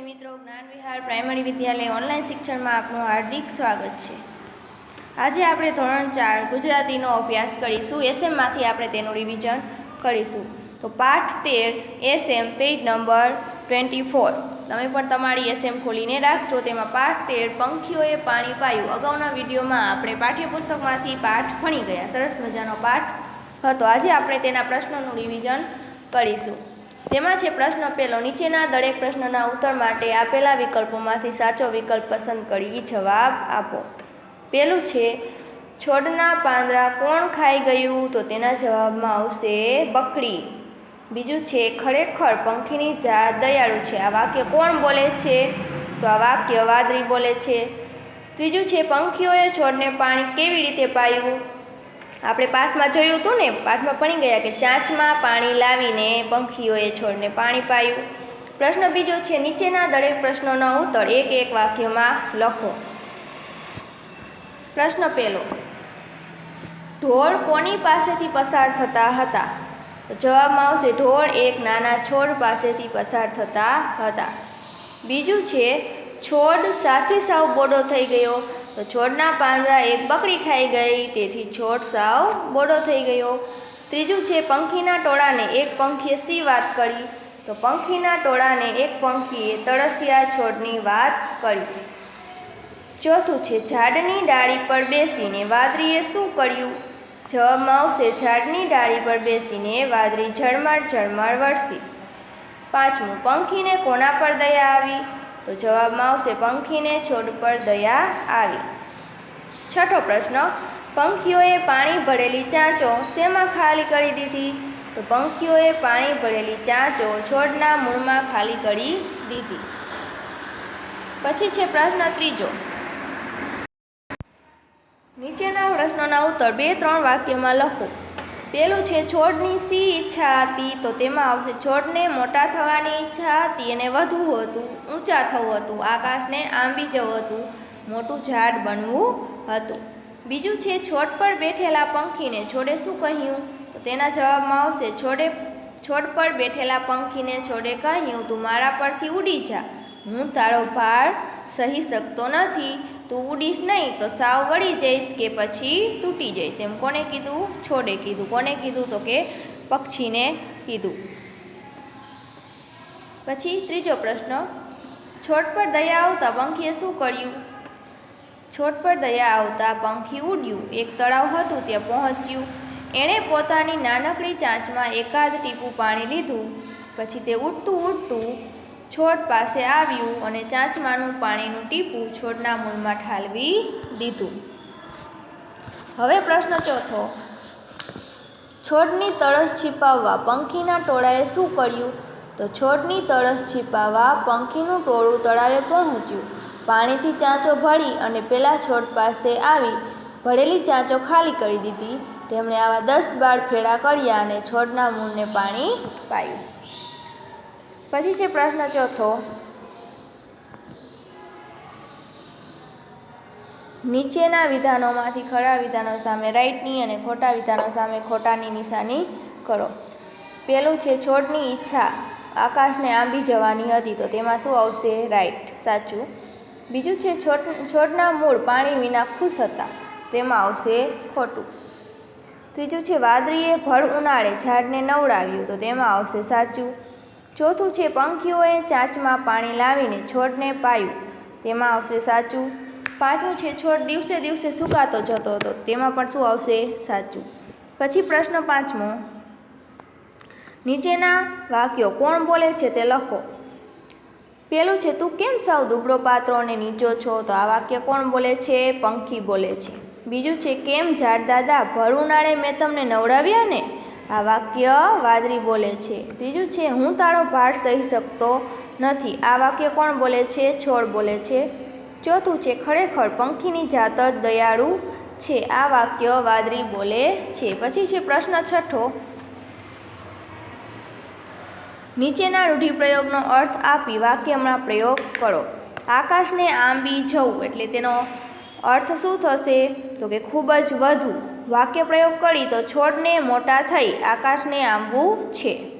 વિદ્યાર્થી મિત્રો જ્ઞાન વિહાર પ્રાઇમરી વિદ્યાલય ઓનલાઈન શિક્ષણમાં આપનું હાર્દિક સ્વાગત છે. આજે આપણે ધોરણ ચાર ગુજરાતીનો અભ્યાસ કરીશું. એસએમમાંથી આપણે તેનું રિવિઝન કરીશું. તો પાઠ તેર, SM page number twenty four તમે પણ તમારી એસએમ ખોલીને રાખજો. તેમાં પાઠ તેર પંખીઓએ પાણી પાયું. અગાઉના વિડીયોમાં આપણે પાઠ્યપુસ્તકમાંથી પાઠ ભણી ગયા. સરસ મજાનો પાઠ હતો. આજે આપણે તેના પ્રશ્નોનું રિવિઝન કરીશું. તેમાં છે પ્રશ્ન પહેલો નીચેના દરેક પ્રશ્નના ઉત્તર માટે આપેલા વિકલ્પોમાંથી સાચો વિકલ્પ પસંદ કરી જવાબ આપો. પહેલું છે, છોડના પાંદડા કોણ ખાઈ ગયું? તો તેના જવાબમાં આવશે બકરી. બીજું છે, ખરેખર પંખીની જાત દયાળુ છે. આ વાક્ય કોણ બોલે છે? તો આ વાક્ય વાદળી બોલે છે. ત્રીજું છે, પંખીઓએ છોડને પાણી કેવી રીતે પાયું? આપણે પાઠમાં જોયું હતું ને, પાઠમાં ભણી ગયા કે ચાંચમાં પાણી લાવીને પંખીઓએ છોડને પાણી પાયું. પ્રશ્ન બીજો છે, નીચેના દરેક પ્રશ્નોનો ઉત્તર એક એક વાક્યમાં લખો. પ્રશ્ન પહેલો. ઢોળ કોની પાસેથી પસાર થતા હતા? જવાબમાં આવશે, ઢોળ એક નાના છોડ પાસેથી પસાર થતા હતા. બીજું છે, છોડ સાથે સાવ બોડો થઈ ગયો. તો છોડના પાંદડા એક બકરી ખાઈ ગઈ, તેથી છોડ સાવ બોડો થઈ ગયો. ત્રીજું છે પંખીના ટોળાને એક પંખીએ સી વાત કરી? તો પંખીના ટોળાને એક પંખીએ તળસિયા છોડની વાત કરી. ચોથું છે ઝાડની ડાળી પર બેસીને વાદળીએ શું કર્યું? જવાબમાં આવશે ઝાડની ડાળી પર બેસીને વાદળી ઝળમાળ ઝળમાળ વરસી. પાંચમું, પંખીને કોના પર દયા આવી? તો જવાબમાં આવશે પંખીને છોડ પર દયા આવી. છઠ્ઠો પ્રશ્ન, પંખીઓએ પાણી ભરેલી ચાંચો શેમાં ખાલી કરી દીધી? તો પંખીઓએ પાણી ભરેલી ચાંચો છોડના મૂળમાં ખાલી કરી દીધી. પછી છે પ્રશ્ન ત્રીજો. નીચેના પ્રશ્નોના ઉત્તર બે, ત્રણ વાક્યમાં લખો. પેલું છે છોડની સી ઈચ્છા હતી તો તેમાં આવશે છોડને મોટા થવાની ઈચ્છા હતી અને વધવું હતું, ઊંચા થવું હતું, આકાશને આંબી જવું હતું, મોટું ઝાડ બનવું હતું. બીજું છે છોડ પર બેઠેલા પંખીને છોડે શું કહ્યું? તો તેના જવાબમાં આવશે, છોડે, છોડ પર બેઠેલા પંખીને છોડે કહ્યું, તું મારા પરથી ઉડી જા. હું તારો ભાર સહી શકતો નથી. તું ઉડીશ નહીં તો સાવ વળી જઈશ કે પછી તૂટી જઈશ. એમ કોને કીધું? છોડે કીધું. કોને કીધું તો કે પક્ષીને કીધું. પછી ત્રીજો પ્રશ્ન. છોડ પર દયા આવતા પંખીએ શું કર્યું? છોડ પર દયા આવતા પંખી ઉડ્યું. એક તળાવ હતું ત્યાં પહોંચ્યું. એણે પોતાની નાનકડી ચાંચમાં એકાદ ટીપું પાણી લીધું. પછી તે ઉડતું ઉડતું છોડ પાસે આવ્યું અને ચાંચમાંનું પાણીનું ટીપું છોડના મૂળમાં ઠાલવી દીધું. હવે પ્રશ્ન ચોથો. છોડની તળસ છીપાવવા પંખીના ટોળાએ શું કર્યું? તો છોડની તળસ છીપાવવા પંખીનું ટોળું તળાવે પહોંચ્યું. પાણીથી ચાંચો ભળી અને પેલા છોડ પાસે આવી. ભરેલી ચાંચો ખાલી કરી દીધી. તેમણે આવા દસ બાર ફેરા કર્યા અને છોડના મૂળને પાણી પાયું. પછી છે પ્રશ્ન ચોથો. નીચેના વિધાનોમાંથી ખરા વિધાનો સામે રાઈટની અને ખોટા વિધાનો સામે ખોટાની નિશાની કરો. પહેલું છે છોડની ઈચ્છા, આકાશને આંબી જવાની હતી તો તેમાં શું આવશે? રાઈટ સાચું. બીજું છે છોડ છોડના મૂળ પાણી વિના ખુશ હતા, તેમાં આવશે ખોટું. ત્રીજું છે વાદળીએ ભળ ઉનાળે, ઝાડને નવડાવ્યું, તો તેમાં આવશે સાચું. ચોથું છે, પંખીઓએ ચાંચમાં પાણી લાવીને છોડને પાયું. તેમાં આવશે સાચું. પાંચમું છે, છોડ દિવસે દિવસે સુકાતો જતો હતો. તેમાં પણ શું આવશે? સાચું. પછી પ્રશ્ન પાંચમો. નીચેના વાક્યો કોણ બોલે છે તે લખો. પેલું છે, તું કેમ સાવ દુબળો પાત્રો અને નીચો છો? તો આ વાક્ય કોણ બોલે છે? પંખી બોલે છે. બીજું છે, કેમ ઝાડ દાદા ભર ઉનાળે મેં તમને નવડાવ્યા ને? આ વાક્ય વાદળી બોલે છે. ત્રીજું છે, હું તારો ભાર સહી શકતો નથી. આ વાક્ય કોણ બોલે છે? છોડ બોલે છે. ચોથું છે, ખરેખર પંખીની જાત જ દયાળુ છે. આ વાક્ય વાદળી બોલે છે. પછી છે, પ્રશ્ન છઠ્ઠો. નીચેના રૂઢિપ્રયોગનો અર્થ આપી વાક્યમાં પ્રયોગ કરો. આકાશને આંબી જવું. એટલે તેનો અર્થ શું થશે? તો કે, ખૂબ જ વધુ. વાક્ય પ્રયોગ કરી તો છોડને મોટા થઈ આકાશને આંબવું છે.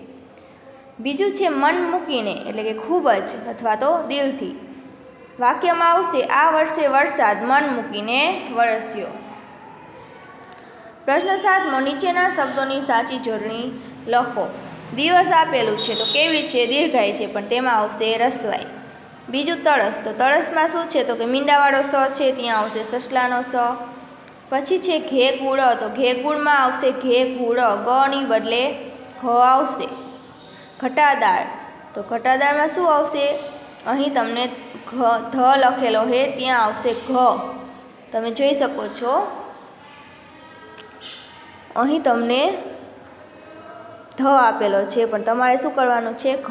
બીજું છે મન મૂકીને, એટલે કે ખૂબ જ અથવા તો દિલથી. વાક્યમાં આવશે, આ વર્ષે વરસાદ મન મૂકીને વરસ્યો. પ્રશ્ન સાતમો, નીચેના શબ્દોની સાચી જોડણી લખો. દિવસ આપેલું છે, તો કેવી છે? દીર્ઘાય છે, પણ તેમાં આવશે રસવાઈ. બીજું તરસ તો તરસમાં શું છે? તો કે મીંડાવાળો સ છે, ત્યાં આવશે સસલાનો સ. પછી છે ઘે ગુળ તો ઘે ગુળમાં આવશે ઘે ગુળ ગની બદલે હ આવશે. ઘટાદાળ, તો ઘટાદાળમાં શું આવશે? અહીં તમને ઘ, ધ લખેલો છે ત્યાં આવશે ઘ. તમે જોઈ શકો છો. અહીં તમને ધ આપેલો છે, પણ તમારે શું કરવાનું છે? ઘ.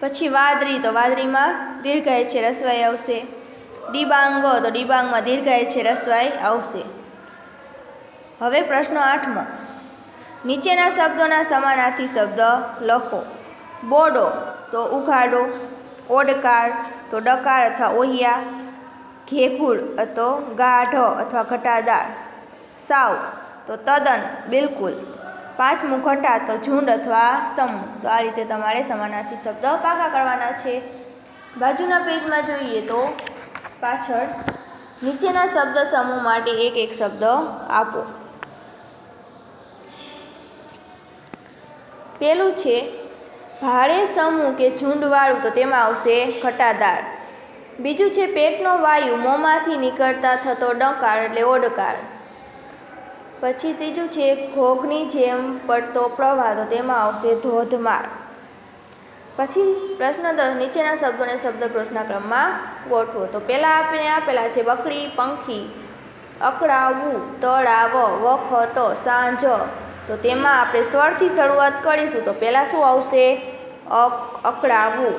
પછી વાદળી, તો વાદળીમાં દીર્ઘાય છે રસવાઈ આવશે. ડિબાંગ તો ડિબાંગમાં દીર્ઘાય છે રસવાઈ આવશે. હવે પ્રશ્ન આઠમો. નીચેના શબ્દોના સમાનાર્થી શબ્દ લખો. બોડો તો ઉઘાડો, ઓડકાર તો ડકાર અથવા ઓહિયા ઘેકુળ તો ગાઢ અથવા ઘટાદાર, સાવ તો તદ્દન બિલકુલ, પાંચમું ઘટા તો ઝુંડ અથવા સમૂહ. તો આ રીતે તમારે સમાનાર્થી શબ્દ પાકા કરવાના છે. બાજુના પેજમાં જોઈએ તો પાછળ નીચેના શબ્દ સમૂહ માટે એક એક શબ્દ આપો. પેલું છે, ભારે સમૂહ કે ઝુંડવાળું તો તેમાં આવશે ઘટાદાર. બીજું છે, પેટનો વાયુ મોંમાંથી નીકળતા થતો ડંકાર એટલે ઓડકાર. પછી ત્રીજું છે, ઘોઘની જેમ પડતો પ્રવાહ તો તેમાં આવશે ધોધમાર. પછી પ્રશ્ન નીચેના શબ્દોને શબ્દ પ્રશ્ન ક્રમમાં ગોઠવો. તો પહેલાં આપણે આપેલા છે બકડી પંખી, અકળાવું, તળાવ, વખત, સાંજ. તો તેમાં આપણે સ્વરથી શરૂઆત કરીશું. તો પહેલાં શું આવશે? અક, અકળાવું.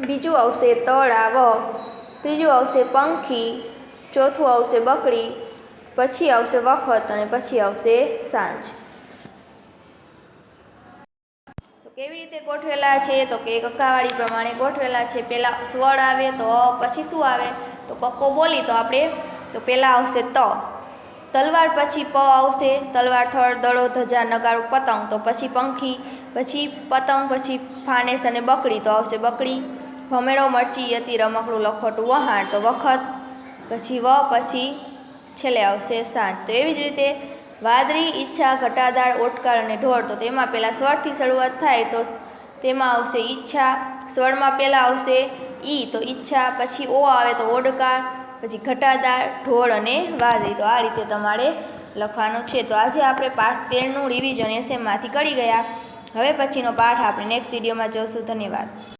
બીજું આવશે તળાવ. ત્રીજું આવશે પંખી. ચોથું આવશે બકડી પછી આવશે વખત અને પછી આવશે સાંજ તો કેવી રીતે ગોઠવેલા છે? તો કે કક્કાવાળી પ્રમાણે ગોઠવેલા છે. પહેલાં સ્વર આવે તો પછી શું આવે? તો કક્કો બોલી તો આપણે, તો પહેલાં આવશે ત. તલવાર પછી પ આવશે. તલવાર થળ દડો ધજા નગાડું પતંગ. તો પછી પંખી, પછી પતંગ, પછી ફાનેસ અને બકડી તો આવશે બકડી ભમેડો, મરચી યતી રમકડું લખોટું, વહાણ. તો વખત, પછી વ, પછી છેલ્લે આવશે સાંજ. તો એવી જ રીતે વાદળી, ઈચ્છા, ઘટાદાર, ઓટકાર અને ઢોળ. તો તેમાં પહેલાં સ્વરથી શરૂઆત થાય તો તેમાં આવશે ઈચ્છા, સ્વરમાં પહેલાં આવશે ઈ. તો ઈચ્છા, પછી ઓ આવે તો ઓડકાર, પછી ઘટાદાળ ઢોળ અને વાદળી. તો આ રીતે તમારે લખવાનું છે. તો આજે આપણે પાઠ તેરનું રિવિઝન એસએમમાંથી કરી ગયા. હવે પછીનો પાઠ આપણે નેક્સ્ટ વિડીયોમાં જોઈશું ધન્યવાદ.